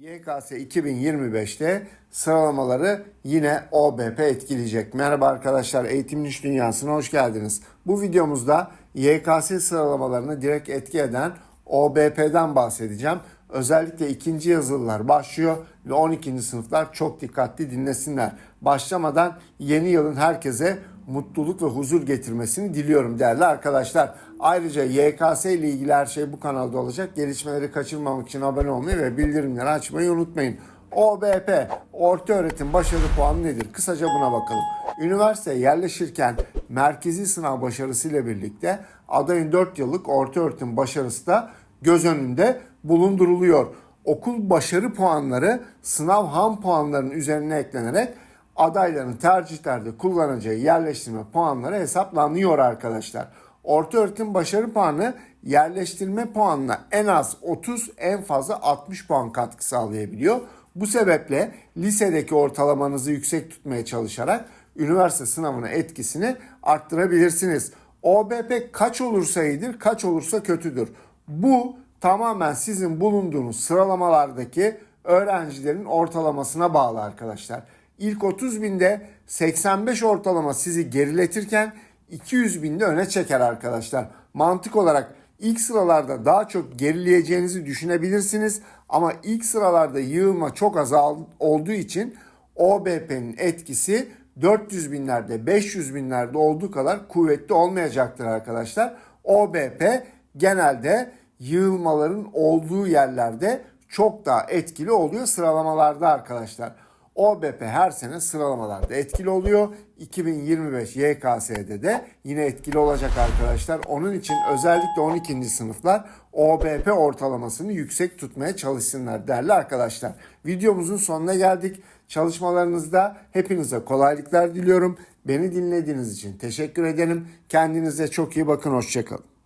YKS 2025'te sıralamaları yine OBP etkileyecek. Merhaba arkadaşlar, Eğitimin İş Dünyası'na hoş geldiniz. Bu videomuzda YKS sıralamalarını direkt etki eden OBP'den bahsedeceğim. Özellikle ikinci yazılılar başlıyor ve 12. sınıflar çok dikkatli dinlesinler. Başlamadan yeni yılın herkese mutluluk ve huzur getirmesini diliyorum değerli arkadaşlar. Ayrıca YKS ile ilgili her şey bu kanalda olacak. Gelişmeleri kaçırmamak için abone olmayı ve bildirimleri açmayı unutmayın. OBP, Orta Öğretim Başarı Puanı nedir? Kısaca buna bakalım. Üniversiteye yerleşirken merkezi sınav başarısıyla birlikte adayın 4 yıllık orta öğretim başarısı da göz önünde bulunduruluyor. Okul başarı puanları sınav ham puanlarının üzerine eklenerek adayların tercihlerde kullanacağı yerleştirme puanları hesaplanıyor arkadaşlar. Orta öğretim başarı puanı yerleştirme puanına en az 30 en fazla 60 puan katkı sağlayabiliyor. Bu sebeple lisedeki ortalamanızı yüksek tutmaya çalışarak üniversite sınavına etkisini arttırabilirsiniz. OBP kaç olursa iyidir, kaç olursa kötüdür. Bu tamamen sizin bulunduğunuz sıralamalardaki öğrencilerin ortalamasına bağlı arkadaşlar. İlk 30 binde 85 ortalama sizi geriletirken 200 binde öne çeker arkadaşlar. Mantık olarak ilk sıralarda daha çok gerileyeceğinizi düşünebilirsiniz ama ilk sıralarda yığılma çok az olduğu için OBP'nin etkisi 400 binlerde 500 binlerde olduğu kadar kuvvetli olmayacaktır arkadaşlar. OBP genelde yığılmaların olduğu yerlerde çok daha etkili oluyor sıralamalarda arkadaşlar. OBP her sene sıralamalarda etkili oluyor. 2025 YKS'de de yine etkili olacak arkadaşlar. Onun için özellikle 12. sınıflar OBP ortalamasını yüksek tutmaya çalışsınlar değerli arkadaşlar. Videomuzun sonuna geldik. Çalışmalarınızda hepinize kolaylıklar diliyorum. Beni dinlediğiniz için teşekkür ederim. Kendinize çok iyi bakın. Hoşçakalın.